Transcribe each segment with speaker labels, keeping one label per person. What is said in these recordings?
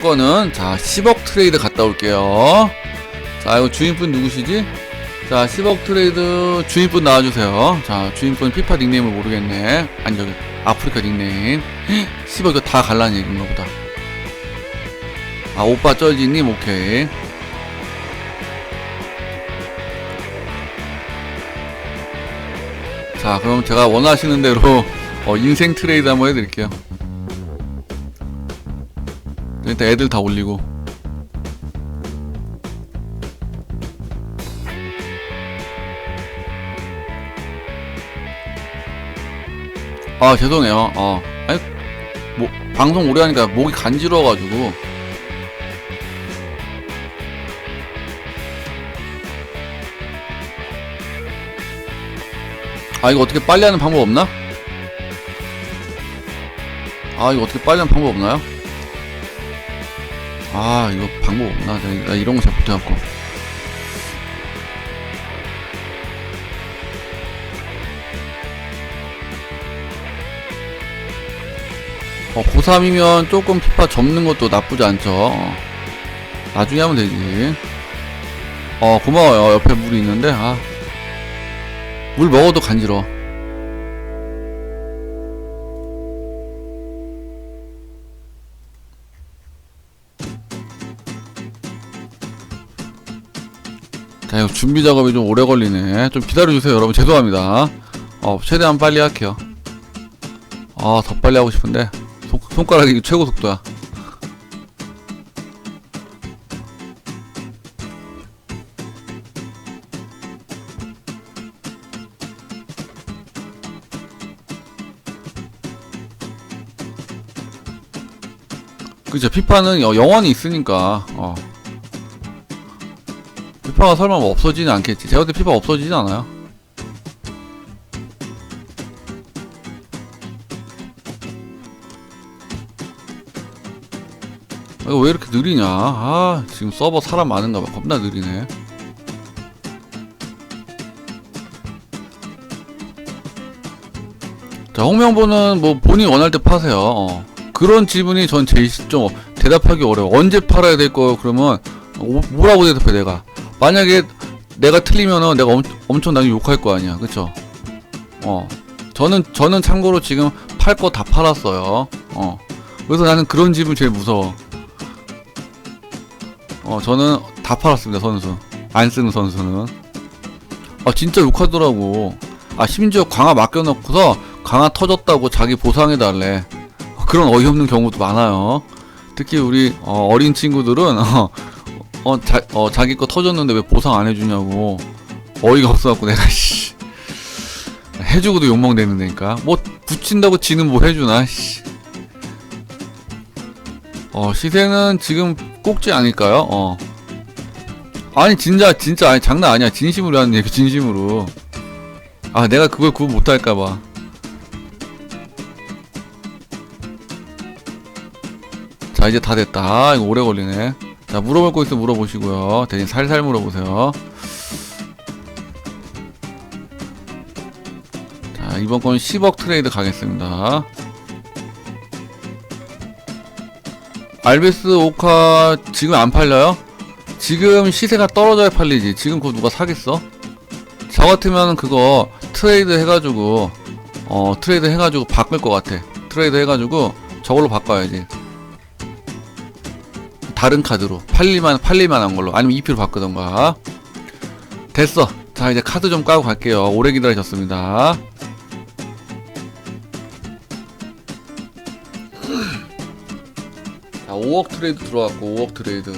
Speaker 1: 거는 자 10억 트레이드 갔다 올게요. 자 이거 주인분 누구시지? 자 10억 트레이드 주인분 나와주세요. 자 주인분 피파 닉네임을 모르겠네. 아니 저기 아프리카 닉네임. 10억 이거 다 갈라는 얘기인가 보다. 아 오빠 쩔지님 오케이. 자 그럼 제가 원하시는 대로 어, 인생 트레이드 한번 해드릴게요. 일단 애들 다 올리고 아 죄송해요 어 아니 뭐 방송 오래 하니까 목이 간지러워가지고 아 이거 어떻게 빨리 하는 방법 없나? 아 이거 어떻게 빨리 하는 방법 없나요? 아 이거 방법 없나? 나, 나 이런 거 잘 못해갖고. 어, 고3이면 조금 피파 접는 것도 나쁘지 않죠. 어. 나중에 하면 되지. 어 고마워요. 옆에 물이 있는데 아. 물 먹어도 간지러워 자, 이거 준비 작업이 좀 오래 걸리네. 좀 기다려주세요, 여러분. 죄송합니다. 어, 최대한 빨리 할게요. 아, 더 빨리 하고 싶은데. 손, 손가락이 최고 속도야. 그죠, 피파는 여- 영원히 있으니까, 어. 피파가 설마 뭐 없어지진 않겠지. 제가 볼때 피파 없어지진 않아요. 왜 이렇게 느리냐? 아, 지금 서버 사람 많은가 봐. 겁나 느리네. 자, 홍명보는 뭐 본인이 원할 때 파세요. 어. 그런 질문이 전 제일 좀 대답하기 어려워. 언제 팔아야 될 거요? 그러면 어, 뭐라고 대답해 내가? 만약에 내가 틀리면은 내가 엄, 엄청 나중에 욕할 거 아니야. 그쵸? 어. 저는, 저는 참고로 지금 팔 거 다 팔았어요. 어. 그래서 나는 그런 집은 제일 무서워. 어, 저는 다 팔았습니다, 선수. 안 쓰는 선수는. 아, 진짜 욕하더라고. 아, 심지어 강화 맡겨놓고서 강화 터졌다고 자기 보상해달래. 그런 어이없는 경우도 많아요. 특히 우리 어, 어린 친구들은 어, 어, 자, 어, 자기 거 터졌는데 왜 보상 안 해주냐고. 어이가 없어갖고 내가 씨. 해주고도 욕먹내는다니까. 뭐 붙인다고 지는 뭐 해주나 씨. 어 시세는 지금 꼭지 아닐까요? 어. 아니 진짜 진짜 아니 장난 아니야. 진심으로 하는 얘기 진심으로. 아 내가 그걸 구분 못할까봐. 자 이제 다 됐다. 아, 이거 오래 걸리네 자 물어볼 거 있으면 물어보시고요. 대신 살살 물어보세요. 자 이번 건 10억 트레이드 가겠습니다. 알베스 오카 지금 안 팔려요? 지금 시세가 떨어져야 팔리지. 지금 그거 누가 사겠어? 저 같으면 그거 트레이드 해가지고 어 트레이드 해가지고 바꿀 것 같아. 트레이드 해가지고 저걸로 바꿔야지 다른 카드로 팔릴만 팔릴만한 걸로 아니면 EP로 바꾸던가. 됐어. 자 이제 카드 좀 까고 갈게요. 오래 기다리셨습니다. 자 5억 트레이드 들어왔고 5억 트레이드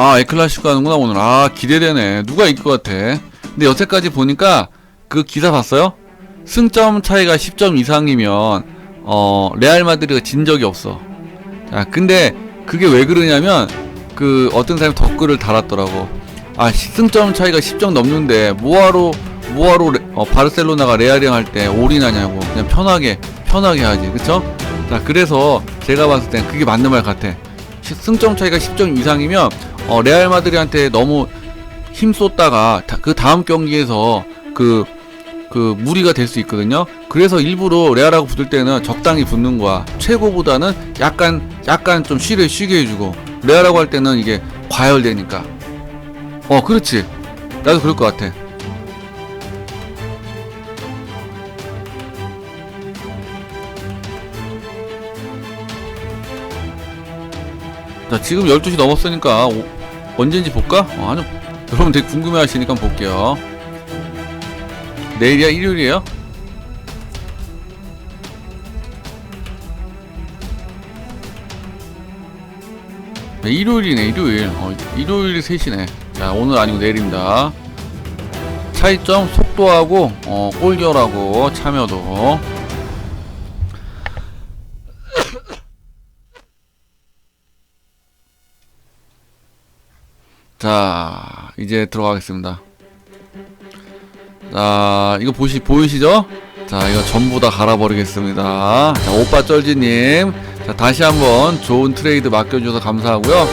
Speaker 1: 아 에클라시코 하는구나 오늘. 아 기대되네. 누가 이길 것 같아? 근데 여태까지 보니까 그 기사 봤어요? 승점 차이가 10점 이상이면 어 레알 마드리가 진 적이 없어. 자 근데 그게 왜 그러냐면 그 어떤 사람이 댓글을 달았더라고. 아 시- 승점 차이가 10점 넘는데 뭐하러 뭐하러 레- 어, 바르셀로나가 레알이랑 할 때 올인하냐고. 그냥 편하게 편하게 하지. 그쵸? 자 그래서 제가 봤을 땐 그게 맞는 말 같아. 시- 승점 차이가 10점 이상이면 어, 레알 마드리한테 너무 힘 쏟다가 다- 그 다음 경기에서 그, 그 무리가 될 수 있거든요. 그래서 일부러 레알하고 붙을 때는 적당히 붙는 거야. 최고보다는 약간 약간 좀 쉬게 쉬게 해주고 레알하고 할 때는 이게 과열되니까. 어, 그렇지. 나도 그럴 것 같아. 자, 지금 12시 넘었으니까 오- 언제인지 볼까? 어, 아니, 여러분 되게 궁금해 하시니까 볼게요. 내일이야? 일요일이에요? 네, 일요일이네, 일요일. 어, 일요일이 3시네. 자, 오늘 아니고 내일입니다. 차이점, 속도하고, 어, 골결하고, 참여도. 자, 이제 들어가겠습니다. 자, 이거 보시, 보이시죠? 자, 이거 전부 다 갈아버리겠습니다. 자, 오빠 쩔지님. 자, 다시 한번 좋은 트레이드 맡겨주셔서 감사하고요.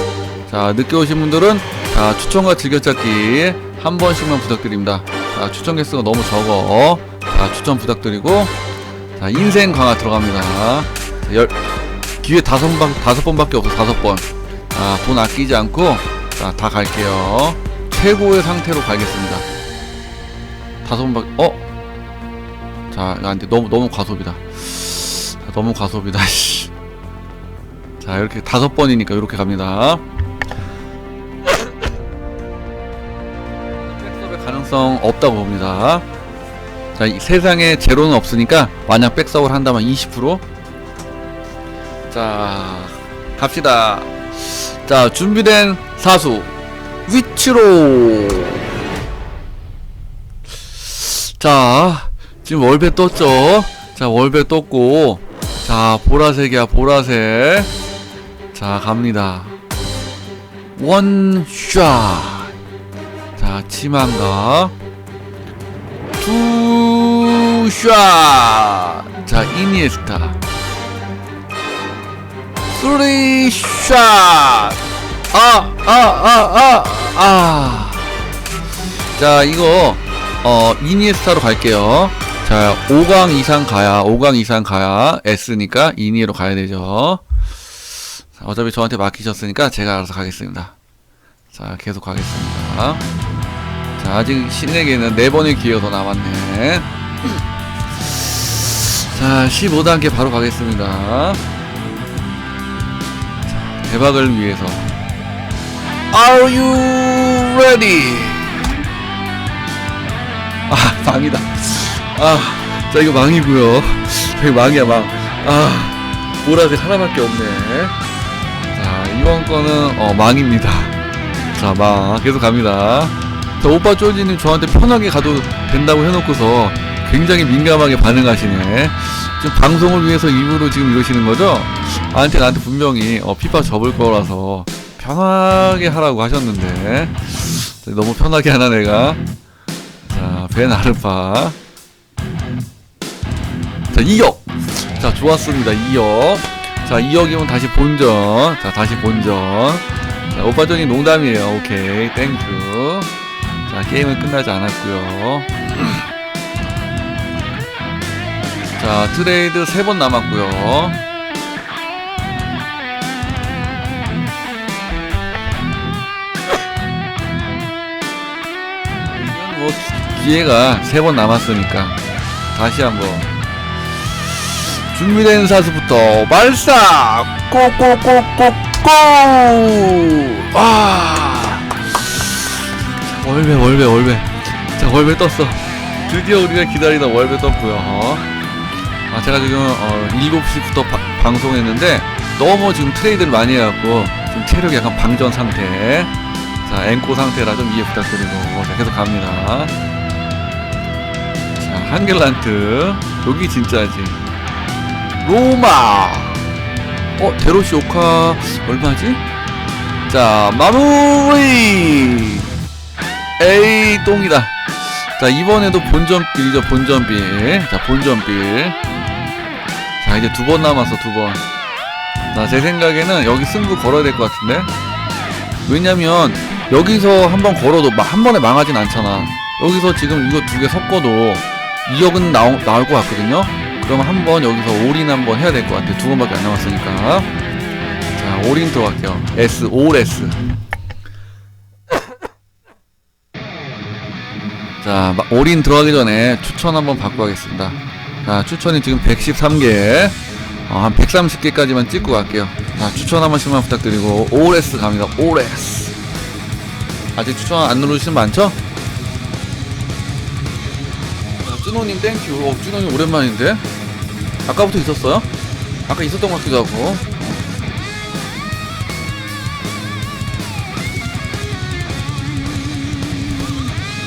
Speaker 1: 자, 늦게 오신 분들은, 자, 추천과 즐겨찾기 한 번씩만 부탁드립니다. 자, 추천 개수가 너무 적어. 자, 추천 부탁드리고, 자, 인생 강화 들어갑니다. 자, 열, 기회 다섯 번, 다섯 번밖에 없어, 다섯 번. 자, 돈 아끼지 않고, 자, 다 갈게요. 최고의 상태로 가겠습니다. 다섯 번밖에, 어? 자, 안 돼. 너무, 너무 과소비다. 자, 너무 씨. 자, 이렇게 다섯 번이니까 이렇게 갑니다. 백섭의 가능성 없다고 봅니다. 자, 이 세상에 제로는 없으니까 만약 백섭을 한다면 20%? 자, 갑시다. 자, 준비된 사수 위치로. 자, 지금 월배 떴죠? 자, 월배 떴고, 자, 보라색이야, 보라색. 자, 갑니다. 원샷. 자, 치망가. 투샷. 자, 이니에스타. 쓰리 샷. 아, 아, 아, 아, 아. 자, 이거, 어, 이니에스타로 갈게요. 자, 5강 이상 가야, 5강 이상 가야 S니까 이니로 가야 되죠. 자, 어차피 저한테 맡기셨으니까 제가 알아서 가겠습니다. 자, 계속 가겠습니다. 자, 아직 신에게는 4번의 기회가 더 남았네. 자, 15단계 바로 가겠습니다. 자, 대박을 위해서. Are you ready? 아, 망이다. 아, 자, 이거 망이고요 저기 망이야, 망. 아, 보라색 하나밖에 없네. 자, 이번 거는, 어, 망입니다. 자, 망. 계속 갑니다. 자, 오빠 쪼지님 저한테 편하게 가도 된다고 해놓고서 굉장히 민감하게 반응하시네. 지금 방송을 위해서 일부러 지금 이러시는 거죠? 나한테, 나한테 분명히, 어, 피파 접을 거라서 편하게 하라고 하셨는데. 자, 너무 편하게 하나, 내가. 자, 벤 아르파. 자, 2억. 자, 좋았습니다. 2억. 자, 2억이면 다시 본전. 자, 다시 본전. 자, 오빠적인 농담이에요. 오케이. 땡큐. 자, 게임은 끝나지 않았고요 자, 트레이드 3번 남았고요 기회가 3번 남았으니까 다시 한번 준비된 사수부터 발사! 꼬꼬꼬꼬꼬! 아! 월배 월배 월배. 자 월배 떴어. 드디어 우리가 기다리던 월배 떴고요. 아 제가 지금 어, 7시부터 바- 방송했는데 너무 지금 트레이드를 많이 해갖고 지금 체력이 약간 방전 상태. 자 앵코 상태라 좀 이해 부탁드리고. 자 계속 갑니다. 자 한겔란트 여기 진짜지 로마 어 데로시 오카 얼마지? 자 마무리 에이 똥이다 자, 이번에도 본전빌이죠, 본전빌. 자, 본전빌. 자, 이제 두 번 남았어, 두 번. 자, 제 생각에는 여기 승부 걸어야 될 것 같은데? 왜냐면, 여기서 한 번 걸어도 막 한 번에 망하진 않잖아. 여기서 지금 이거 두 개 섞어도 2억은 나오, 나올 것 같거든요? 그럼 한번 여기서 올인 한번 해야 될 것 같아. 두 번밖에 안 남았으니까. 자, 올인 들어갈게요. S, 올 S. 자, 마- 올인 들어가기 전에 추천 한번 받고 가겠습니다. 자, 추천이 지금 113개, 어, 한 130개까지만 찍고 갈게요. 자, 추천 한 번씩만 부탁드리고, OS 갑니다. OS. 아직 추천 안 누르시는 분 많죠? 자, 쯔노님 땡큐. 어, 쯔노님 오랜만인데? 아까부터 있었어요? 아까 있었던 것 같기도 하고.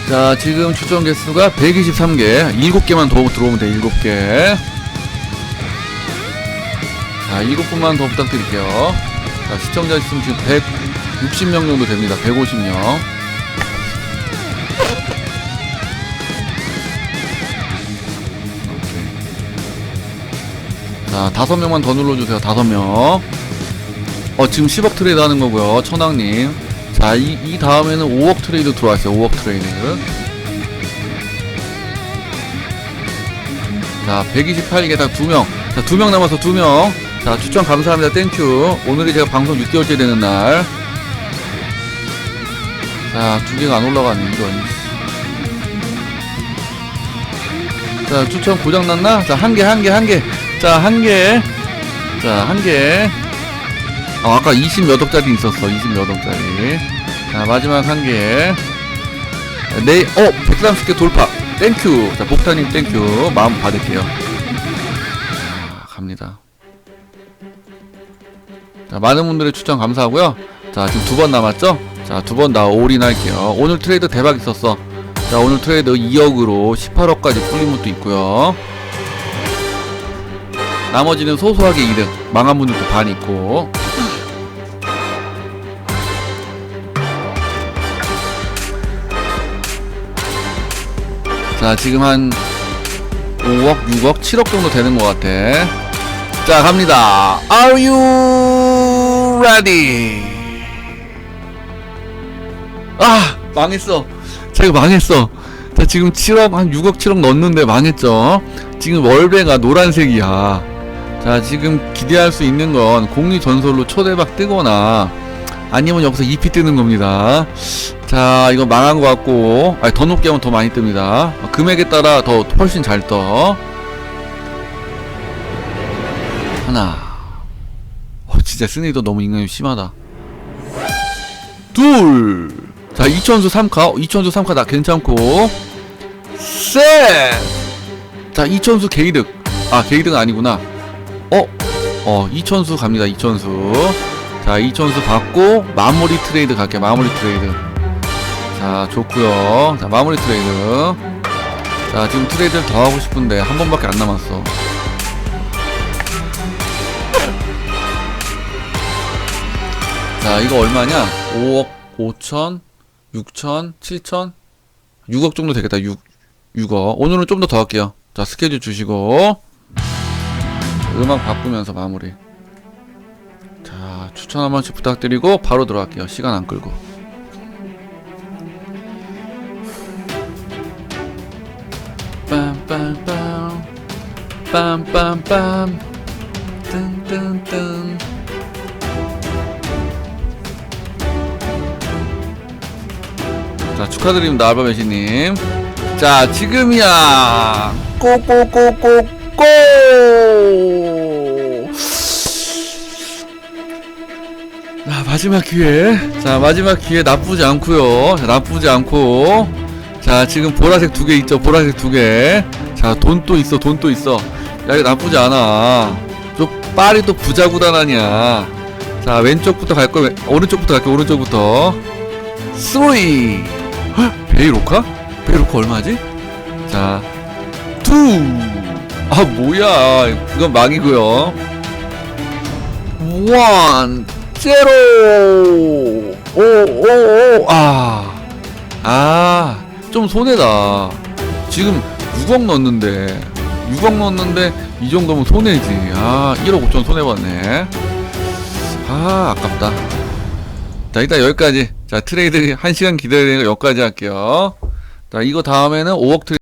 Speaker 1: 자, 지금 추천 개수가 123개. 7개만 더 들어오면 돼, 7개. 자, 7분만 더 부탁드릴게요. 자, 시청자 수는 지금 160명 정도 됩니다. 150명. 자, 다섯 명만 더 눌러주세요. 다섯 명. 어, 지금 10억 트레이드 하는 거고요. 천왕님. 자, 이, 이 다음에는 5억 트레이드 들어왔어요. 5억 트레이드. 자, 128개 다 2명. 자, 2명 남아서 2명. 자, 추천 감사합니다. 땡큐. 오늘이 제가 방송 6개월째 되는 날. 자, 두 개가 안 올라가네, 이건. 자, 추천 고장났나? 자, 한 개, 한 개, 한 개. 자, 한 개. 자, 한 개. 아, 아까 20 몇 억짜리 있었어. 20 몇 억짜리. 자, 마지막 한 개. 네, 어, 130개 돌파. 땡큐. 자, 복타님 땡큐. 마음 받을게요. 자, 갑니다. 자, 많은 분들의 추천 감사하고요. 자, 지금 두 번 남았죠? 자, 두 번 다 올인 할게요. 오늘 트레이드 대박 있었어. 자, 오늘 트레이드 2억으로 18억까지 풀린 것도 있고요. 나머지는 소소하게 이득. 망한 분들도 반 있고. 자, 지금 한 5억, 6억, 7억 정도 되는 것 같아. 자, 갑니다. Are you ready? 아, 망했어. 제가 망했어. 자, 지금 7억, 한 6억, 7억 넣었는데 망했죠. 지금 월배가 노란색이야. 자, 지금 기대할 수 있는 건 공리 전설로 초대박 뜨거나 아니면 여기서 EP 뜨는 겁니다. 자, 이거 망한 것 같고, 아니, 더 높게 하면 더 많이 뜹니다. 어, 금액에 따라 더 훨씬 잘 떠. 하나. 어, 진짜 스네이도 너무 인간이 심하다. 둘. 자, 이천수 3카. 이천수 3카 나 괜찮고. 셋. 자, 이천수 게이득. 아, 게이득 아니구나. 어? 어, 이천수 갑니다. 이천수. 자, 이천수 받고 마무리 트레이드 갈게요. 마무리 트레이드. 자, 좋고요. 자, 마무리 트레이드. 자, 지금 트레이드를 더 하고 싶은데 한 번밖에 안 남았어. 자, 이거 얼마냐? 5억 5천, 6천, 7천, 6억 정도 되겠다. 6, 6억. 오늘은 좀 더 더 할게요. 자, 스케줄 주시고. 음악 바꾸면서 마무리. 자, 추천 한 번씩 부탁드리고 바로 들어갈게요. 시간 안 끌고. 빰빰빰 빰빰빰 뜬뜬뜬 자 축하드립니다 알바메시님 자 지금이야 꼬꼬꼬꼬꼬 마지막 기회. 자 마지막 기회 나쁘지 않고요. 자, 나쁘지 않고. 자 지금 보라색 두 개 있죠? 보라색 두 개 자 돈 또 있어 돈 또 있어. 야 이거 나쁘지 않아. 저 빨이 또 부자 구단 아니야. 자 왼쪽부터 갈 거야 오른쪽부터 갈게 오른쪽부터. 쓰리. 베이로카? 베이로카 얼마지? 자, 투. 아 뭐야? 그건 망이고요. 원, 제로. 오, 오, 오. 아, 아. 좀 손해다. 지금 6억 넣었는데 6억 넣었는데 이 정도면 손해지. 아 1억 5천 손해봤네. 아 아깝다. 자 일단 여기까지. 자 트레이드 1시간 기다리는 거 여기까지 할게요. 자 이거 다음에는 5억 트레이드